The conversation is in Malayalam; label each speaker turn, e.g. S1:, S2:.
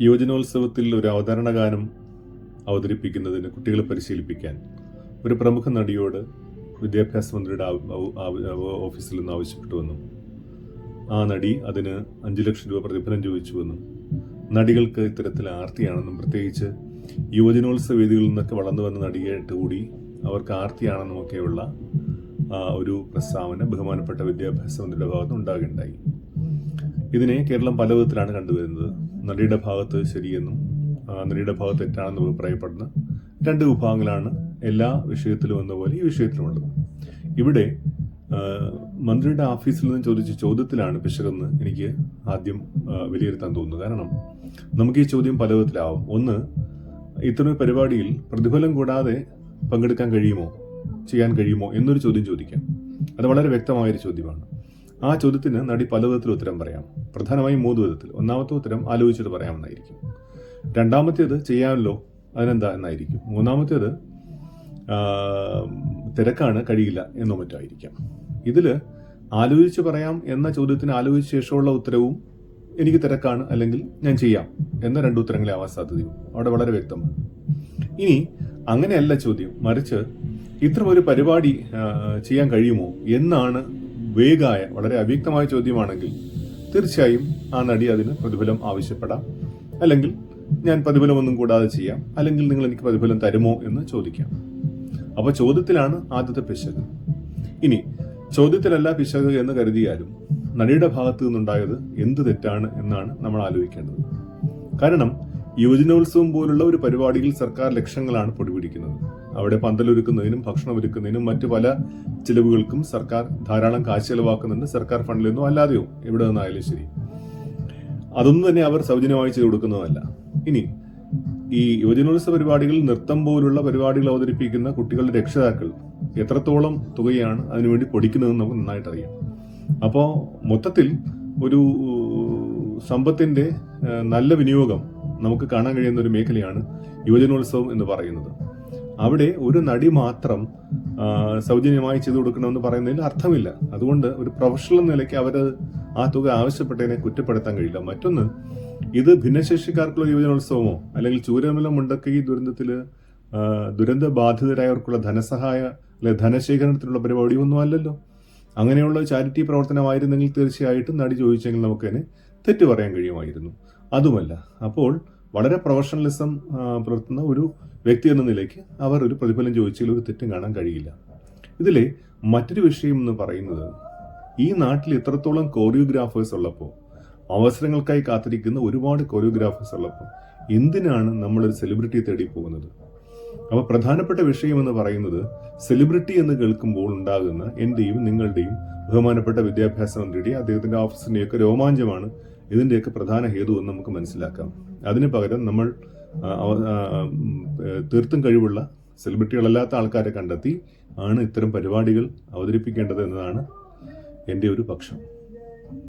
S1: യുവജനോത്സവത്തിൽ ഒരു അവതരണ ഗാനം അവതരിപ്പിക്കുന്നതിന് കുട്ടികളെ പരിശീലിപ്പിക്കാൻ ഒരു പ്രമുഖ നടിയോട് വിദ്യാഭ്യാസ മന്ത്രിയുടെ ഓഫീസിൽ നിന്ന് ആവശ്യപ്പെട്ടുവെന്നും ആ നടി അതിന് അഞ്ചു ലക്ഷം രൂപ പ്രതിഫലം ചോദിച്ചുവെന്നും നടികൾക്ക് ഇത്തരത്തിൽ ആർത്തിയാണെന്നും പ്രത്യേകിച്ച് യുവജനോത്സവ വേദികളിൽ നിന്നൊക്കെ വളർന്നു വന്ന നടിയായിട്ട് കൂടി അവർക്ക് ആർത്തിയാണെന്നുമൊക്കെയുള്ള ഒക്കെയുള്ള ഒരു പ്രസ്താവന ബഹുമാനപ്പെട്ട വിദ്യാഭ്യാസ മന്ത്രിയുടെ ഭാഗത്ത് ഉണ്ടാകുകയുണ്ടായി ഇതിനെ കേരളം പല വിധത്തിലാണ് കണ്ടുവരുന്നത്. നടിയുടെ ഭാഗത്ത് ശരിയെന്നും നടിയുടെ ഭാഗത്ത് തെറ്റാണെന്നും അഭിപ്രായപ്പെടുന്ന രണ്ട് വിഭാഗങ്ങളാണ് എല്ലാ വിഷയത്തിലും എന്ന പോലെ ഈ വിഷയത്തിലുമുള്ളത് ഇവിടെ മന്ത്രിയുടെ ഓഫീസിൽ നിന്ന് ചോദിച്ച ചോദ്യത്തിലാണ് പിശകെന്ന് എനിക്ക് ആദ്യം വിലയിരുത്താൻ തോന്നുന്നു കാരണം നമുക്ക് ഈ ചോദ്യം പല വിധത്തിലാവും. ഒന്ന് ഇത്തരം പരിപാടിയിൽ പ്രതിഫലം കൂടാതെ പങ്കെടുക്കാൻ കഴിയുമോ? ചെയ്യാൻ കഴിയുമോ എന്നൊരു ചോദ്യം ചോദിക്കാം. അത് വളരെ വ്യക്തമായൊരു ചോദ്യമാണ്. ആ ചോദ്യത്തിന് നടി പല വിധത്തിൽ ഉത്തരം പറയാം. പ്രധാനമായും മൂന്ന് വിധത്തിൽ. ഒന്നാമത്തെ ഉത്തരം ആലോചിച്ചിട്ട് പറയാമെന്നായിരിക്കും. രണ്ടാമത്തേത് ചെയ്യാമല്ലോ അതിനെന്താ എന്നായിരിക്കും. മൂന്നാമത്തേത് തിരക്കാണ് കഴിയില്ല എന്നോ മറ്റായിരിക്കാം ഇതിൽ ആലോചിച്ച് പറയാം എന്ന ചോദ്യത്തിന് ആലോചിച്ച ശേഷമുള്ള ഉത്തരവും എനിക്ക് തിരക്കാണ് അല്ലെങ്കിൽ ഞാൻ ചെയ്യാം എന്ന രണ്ട് ഉത്തരങ്ങളെ ആവാൻ സാധ്യതയും അവിടെ വളരെ വ്യക്തമാണ്. ഇനി അങ്ങനെയല്ല ചോദ്യം. മറിച്ച് ഇത്തരം ഒരു പരിപാടി ചെയ്യാൻ കഴിയുമോ? എന്നാണ് വേഗായ വളരെ അവ്യക്തമായ ചോദ്യമാണെങ്കിൽ തീർച്ചയായും ആ നടി അതിന് പ്രതിഫലം ആവശ്യപ്പെടാം. അല്ലെങ്കിൽ ഞാൻ പ്രതിഫലമൊന്നും കൂടാതെ ചെയ്യാം. അല്ലെങ്കിൽ നിങ്ങൾ എനിക്ക് പ്രതിഫലം തരുമോ എന്ന് ചോദിക്കാം. അപ്പോൾ ചോദ്യത്തിലാണ് ആദ്യത്തെ പിശക്. ഇനി ചോദ്യത്തിലല്ല പിശക് എന്ന് കരുതിയാലും നടിയുടെ ഭാഗത്തു നിന്നുണ്ടായത് എന്ത് തെറ്റാണ് എന്നാണ് നമ്മൾ ആലോചിക്കേണ്ടത്. കാരണം യുവജനോത്സവം പോലുള്ള ഒരു പരിപാടിയിൽ സർക്കാർ ലക്ഷങ്ങളാണ് പൊടിപിടിക്കുന്നത്. അവിടെ പന്തലൊരുക്കുന്നതിനും ഭക്ഷണം ഒരുക്കുന്നതിനും മറ്റു പല ചിലവുകൾക്കും സർക്കാർ ധാരാളം കാശ് ചെലവാക്കുന്നുണ്ട്. സർക്കാർ ഫണ്ടിൽ നിന്നോ അല്ലാതെയോ? എവിടെ നിന്നായാലും ശരി. അതൊന്നും തന്നെ അവർ സൗജന്യമായി ചെയ്തു കൊടുക്കുന്നതല്ല. ഇനി ഈ യുവജനോത്സവ പരിപാടികളിൽ നൃത്തം പോലുള്ള പരിപാടികൾ അവതരിപ്പിക്കുന്ന കുട്ടികളുടെ രക്ഷിതാക്കൾ എത്രത്തോളം തുകയാണ് അതിനുവേണ്ടി പൊടിക്കുന്നതെന്ന് നമുക്ക് നന്നായിട്ട് അറിയാം. അപ്പോൾ മൊത്തത്തിൽ ഒരു സമ്പത്തിന്റെ നല്ല വിനിയോഗം നമുക്ക് കാണാൻ കഴിയുന്ന ഒരു മേഖലയാണ് യുവജനോത്സവം എന്ന് പറയുന്നത്. അവിടെ ഒരു നടി മാത്രം സൗജന്യമായി ചെയ്തു കൊടുക്കണമെന്ന് പറയുന്നതിൽ അർത്ഥമില്ല. അതുകൊണ്ട് ഒരു പ്രൊഫഷണൽ നിലയ്ക്ക് അവർ ആ തുക ആവശ്യപ്പെട്ടതിനെ കുറ്റപ്പെടുത്താൻ കഴിയില്ല. മറ്റൊന്ന് ഇത് ഭിന്നശേഷിക്കാർക്കുള്ള യുവജനോത്സവമോ അല്ലെങ്കിൽ ചൂരമല മുണ്ടക്കൈ ദുരന്തത്തിൽ ദുരന്ത ബാധിതരായവർക്കുള്ള ധനസഹായ അല്ലെ ധനശേഖരണത്തിനുള്ള പരിപാടിയൊന്നും അല്ലല്ലോ. അങ്ങനെയുള്ള ചാരിറ്റി പ്രവർത്തനമായിരുന്നെങ്കിൽ തീർച്ചയായിട്ടും നടി ചോദിച്ചെങ്കിൽ നമുക്കതിനെ തെറ്റു പറയാൻ കഴിയുമായിരുന്നു. അതുമല്ല അപ്പോൾ വളരെ പ്രൊഫഷണലിസം പുലർത്തുന്ന ഒരു വ്യക്തി എന്ന നിലയ്ക്ക് അവർ ഒരു പ്രതിഫലം ചോദിച്ചതിൽ ഒരു തെറ്റും കാണാൻ കഴിയില്ല. ഇതിലെ മറ്റൊരു വിഷയം എന്ന് പറയുന്നത് ഈ നാട്ടിൽ ഇത്രത്തോളം കോറിയോഗ്രാഫേഴ്സ് ഉള്ളപ്പോൾ അവസരങ്ങൾക്കായി കാത്തിരിക്കുന്ന ഒരുപാട് കോറിയോഗ്രാഫേഴ്സ് ഉള്ളപ്പോൾ എന്തിനാണ് നമ്മളൊരു സെലിബ്രിറ്റി തേടി പോകുന്നത്? അപ്പോൾ പ്രധാനപ്പെട്ട വിഷയം എന്ന് പറയുന്നത് സെലിബ്രിറ്റി എന്ന് കേൾക്കുമ്പോൾ ഉണ്ടാകുന്ന എന്റെയും നിങ്ങളുടെയും ബഹുമാനപ്പെട്ട വിദ്യാഭ്യാസ മന്ത്രിയുടെ അദ്ദേഹത്തിന്റെ ഓഫീസിന്റെയൊക്കെ രോമാഞ്ചമാണ് ഇതിന്റെയൊക്കെ പ്രധാന ഹേതു എന്ന് നമുക്ക് മനസ്സിലാക്കാം. അതിന് പകരം നമ്മൾ തീർത്തും കഴിവുള്ള സെലിബ്രിറ്റികളല്ലാത്ത ആൾക്കാരെ കണ്ടെത്തി ആണ് ഇത്തരം പരിപാടികൾ അവതരിപ്പിക്കേണ്ടത് എന്നതാണ് എന്റെ ഒരു പക്ഷം.